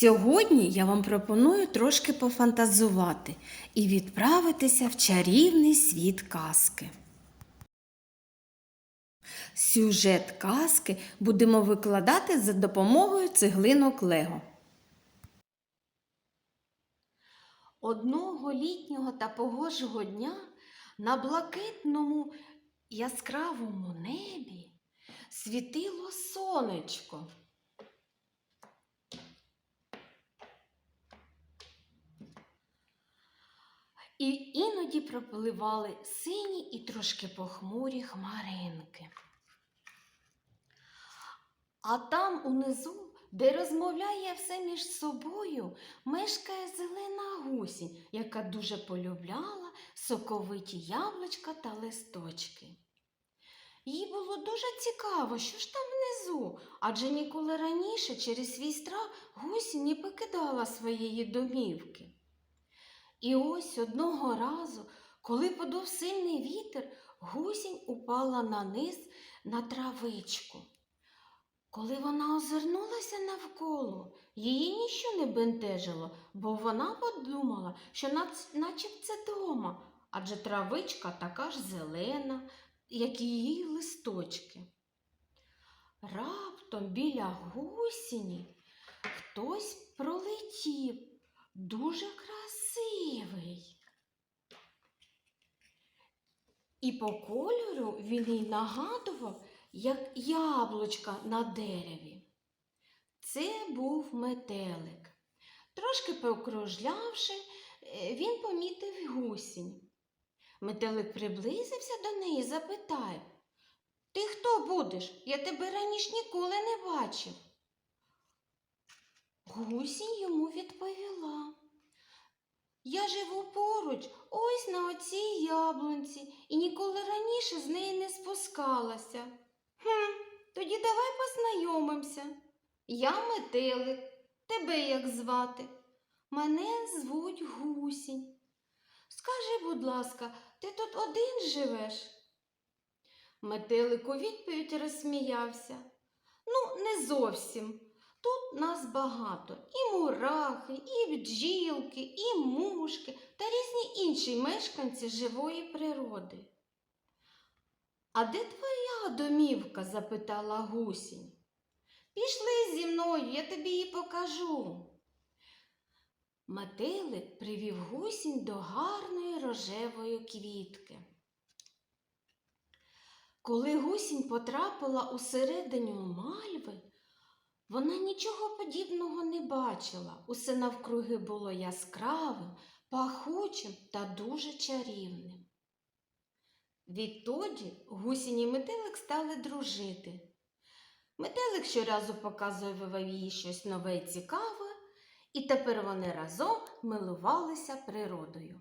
Сьогодні я вам пропоную трошки пофантазувати і відправитися в чарівний світ казки. Сюжет казки будемо викладати за допомогою цеглинок Лего. Одного літнього та погожого дня на блакитному яскравому небі світило сонечко. І іноді пропливали сині і трошки похмурі хмаринки. А там унизу, де розмовляє все між собою, мешкає зелена гусінь, яка дуже полюбляла соковиті яблучка та листочки. Їй було дуже цікаво, що ж там внизу, адже ніколи раніше через свій страх гусінь не покидала своєї домівки. І ось одного разу, коли подув сильний вітер, гусінь упала на низ на травичку. Коли вона озирнулася навколо, її ніщо не бентежило, бо вона подумала, що наче це дома, адже травичка така ж зелена, як і її листочки. Раптом біля гусіні хтось пролетів дуже красивий. І по кольору він їй нагадував, як яблучка на дереві. Це був метелик. Трошки покружлявши, е, він помітив гусінь. Метелик приблизився до неї і запитав Ти хто будеш? Я тебе раніше ніколи не бачив. Гусінь йому відповіла. Я живу поруч, ось на оцій яблунці, і ніколи раніше з неї не спускалася. Хм, тоді давай познайомимося. Я метелик, тебе як звати? Мене звуть Гусінь. Скажи, будь ласка, ти тут один живеш? Метелик у відповідь розсміявся. Ну, не зовсім. Тут нас багато і мурахи, і бджілки, і мушки та різні інші мешканці живої природи. А де твоя домівка? запитала гусінь. Пішли зі мною, я тобі її покажу. Метелик привів гусінь до гарної рожевої квітки. Коли гусінь потрапила усередину мальви, вона нічого подібного не бачила. Усе навкруги було яскравим, пахучим та дуже чарівним. Відтоді гусінь і метелик стали дружити. Метелик щоразу показував їй щось нове і цікаве, і тепер вони разом милувалися природою.